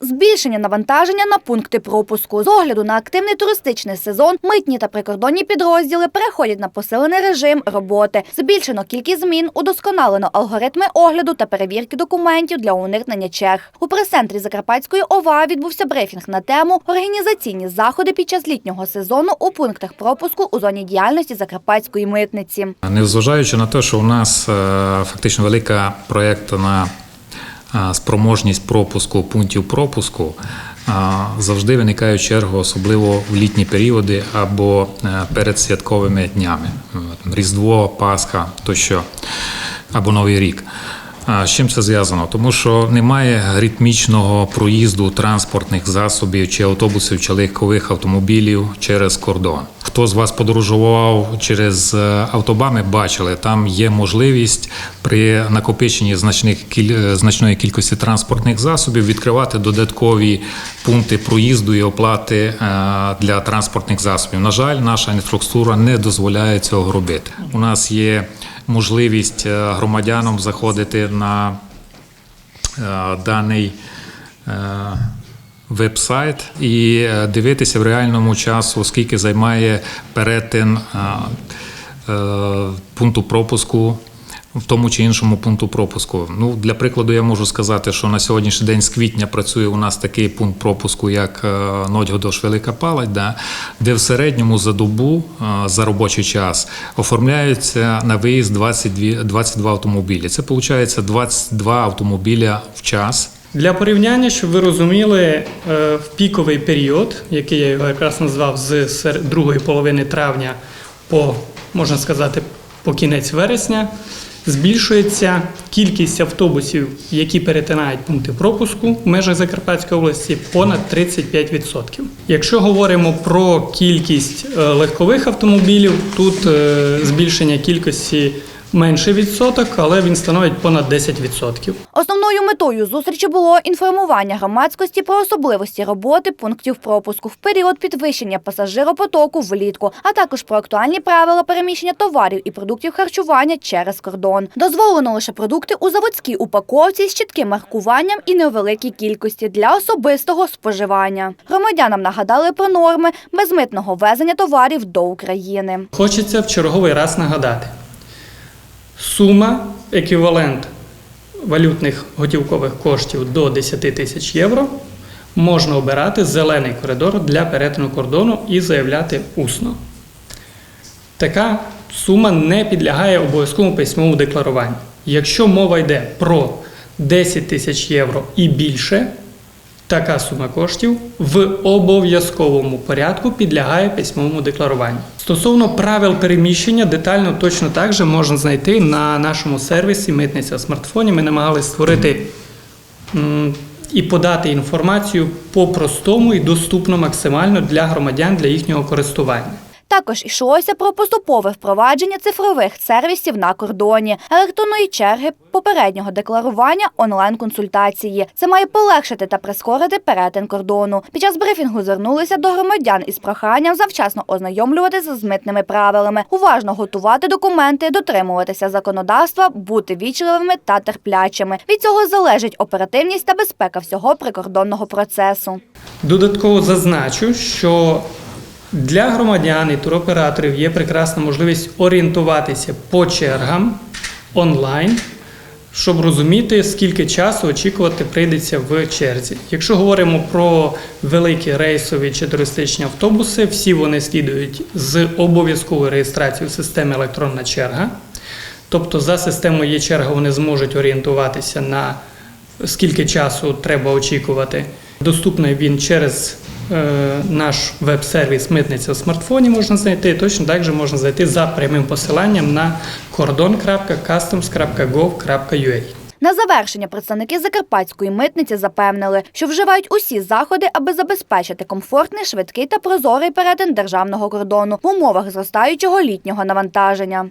Збільшення навантаження на пункти пропуску. З огляду на активний туристичний сезон митні та прикордонні підрозділи переходять на посилений режим роботи. Збільшено кількість змін, удосконалено алгоритми огляду та перевірки документів для уникнення черг. У прес-центрі Закарпатської ОВА відбувся брифінг на тему організаційні заходи під час літнього сезону у пунктах пропуску у зоні діяльності Закарпатської митниці. Незважаючи на те, що у нас е, фактично велика проєктна спроможність пропуску пунктів пропуску, завжди виникають черги, особливо в літні періоди або е, перед святковими днями Різдво, Пасха тощо, або Новий рік. А з чим це зв'язано? Тому що немає ритмічного проїзду транспортних засобів чи автобусів чи легкових автомобілів через кордон. Хто з вас подорожував через е, автобани, бачили, там є можливість при накопиченні значних е, значної кількості транспортних засобів відкривати додаткові пункти проїзду і оплати е, для транспортних засобів. На жаль, наша інфраструктура не дозволяє цього робити. У нас є можливість е, громадянам заходити на е, даний е, веб-сайт і дивитися в реальному часу, скільки займає перетин пункту пропуску. В тому чи іншому пункту пропуску. Ну, для прикладу, я можу сказати, що на сьогоднішній день з квітня працює у нас такий пункт пропуску, як е, Нодьгодош Велика Палать, да, де в середньому за добу е, за робочий час оформляються на виїзд 22, 22 автомобілі. Це виходить 22 автомобіля в час. Для порівняння, щоб ви розуміли, е, в піковий період, який я його якраз назвав з другої половини травня по, можна сказати, по кінець вересня, збільшується кількість автобусів, які перетинають пункти пропуску в межах Закарпатської області, понад 35%. Якщо говоримо про кількість е, легкових автомобілів, тут е, збільшення кількості менше відсоток, але він становить понад 10%. Основною метою зустрічі було інформування громадськості про особливості роботи пунктів пропуску в період підвищення пасажиропотоку влітку, а також про актуальні правила переміщення товарів і продуктів харчування через кордон. Дозволено лише продукти у заводській упаковці з чітким маркуванням і невеликій кількості для особистого споживання. Громадянам нагадали про норми безмитного везення товарів до України. Хочеться в черговий раз нагадати. Сума еквівалент валютних готівкових коштів до 10 тисяч євро можна обирати зелений коридор для перетину кордону і заявляти усно. Така сума не підлягає обов'язковому письмовому декларуванню. Якщо мова йде про 10 тисяч євро і більше, така сума коштів в обов'язковому порядку підлягає письмовому декларуванню. Стосовно правил переміщення, детально точно так же можна знайти на нашому сервісі Митниця в смартфоні. Ми намагалися створити і подати інформацію по-простому і доступно максимально для громадян для їхнього користування. Також йшлося про поступове впровадження цифрових сервісів на кордоні, електронної черги, попереднього декларування, онлайн-консультації. Це має полегшити та прискорити перетин кордону. Під час брифінгу звернулися до громадян із проханням завчасно ознайомлюватися з митними правилами, уважно готувати документи, дотримуватися законодавства, бути вічливими та терплячими. Від цього залежить оперативність та безпека всього прикордонного процесу. Додатково зазначу, що для громадян і туроператорів є прекрасна можливість орієнтуватися по чергам онлайн, щоб розуміти, скільки часу очікувати прийдеться в черзі. Якщо говоримо про великі рейсові чи туристичні автобуси, всі вони слідують з обов'язковою реєстрацією в системі електронна черга. Тобто за системою є черга, вони зможуть орієнтуватися на скільки часу треба очікувати. Доступний він через наш веб-сервіс Митниця в смартфоні можна знайти. Точно так же можна знайти за прямим посиланням на cordon.customs.gov.ua. На завершення представники закарпатської митниці запевнили, що вживають усі заходи, аби забезпечити комфортний, швидкий та прозорий перетин державного кордону в умовах зростаючого літнього навантаження.